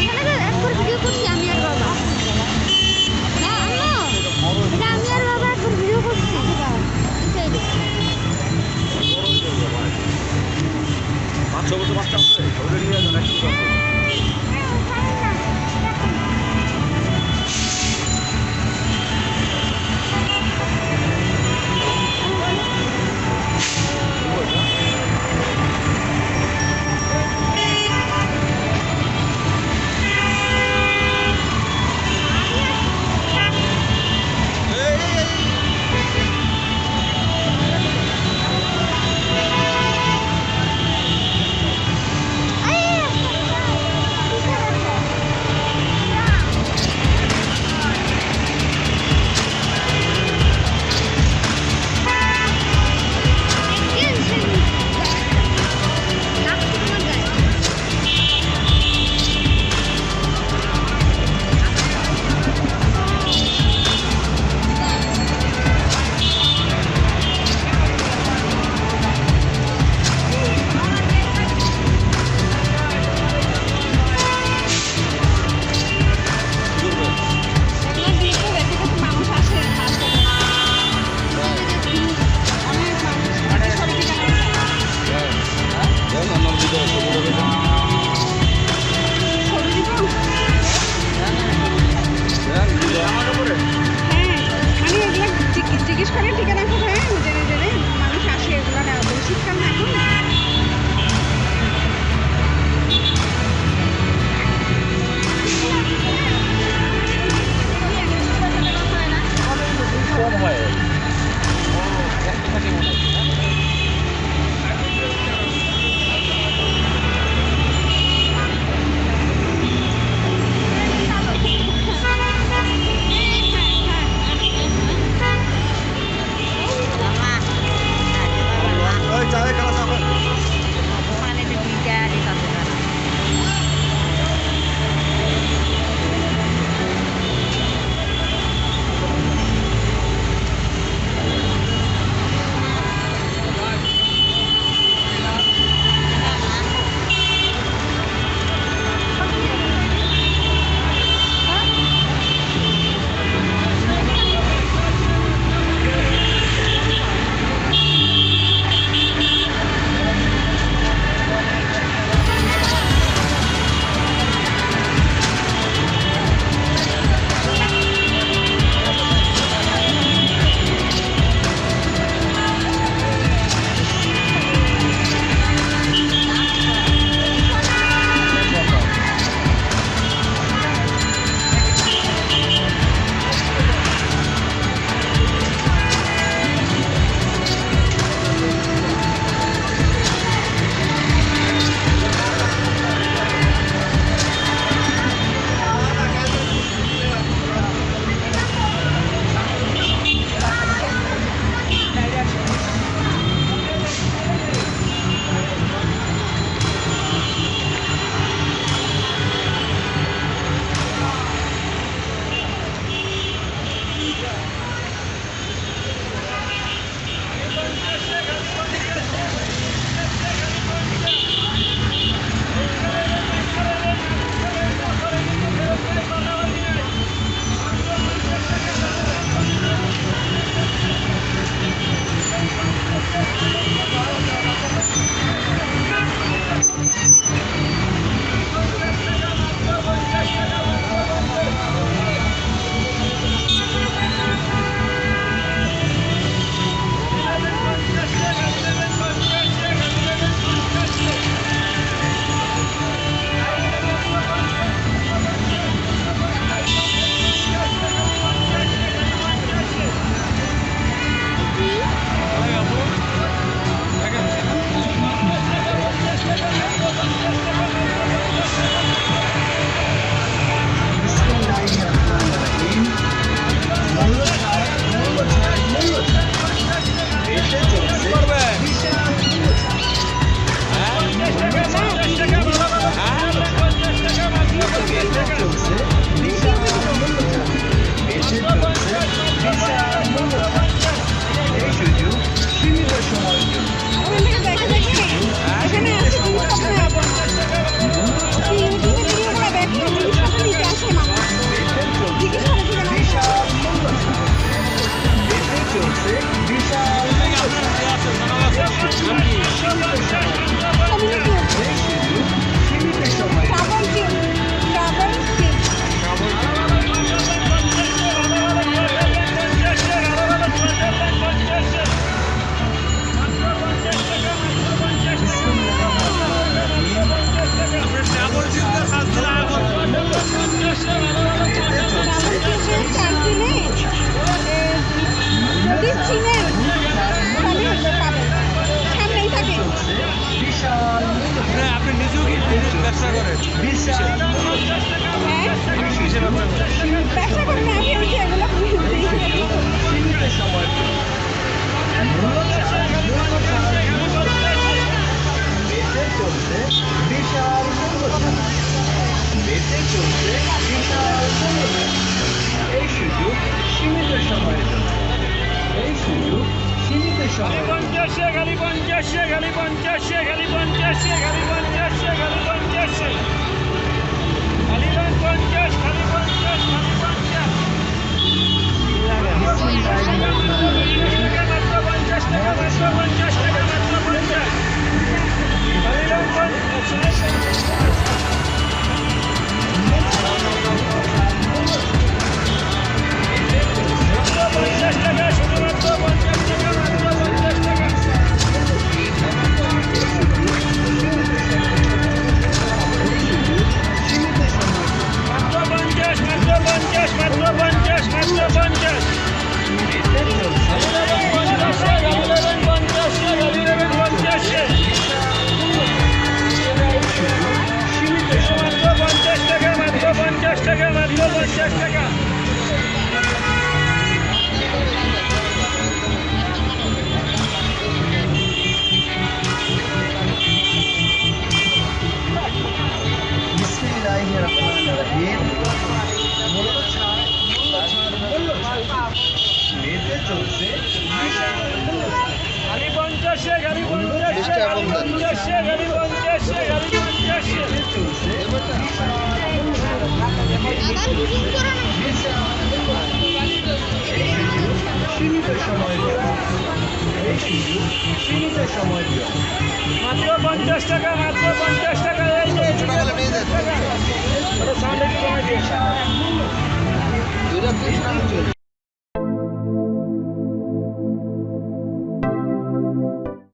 এখানে তো একবার ভিডিও করছি আমি আর বাবা না আম্মু এটা আমি আর বাবা একবার ভিডিও করছি এই যে। পাঁচ ছ বছর বাচ্চা আছে ব্যবসা করে সময় Ali Bonjash, Ali Bonjash, Ali Bonjash, Ali Bonjash, Ali Bonjash, Ali Bonjash, Ali Bonjash, Ali Bonjash, Ali Bonjash, Ali Bonjash, টাকা বললেন সীমিত সময় সীমিত সময় মাত্র পঞ্চাশ টাকা মাত্র পঞ্চাশ টাকা সামনে দুটা পিস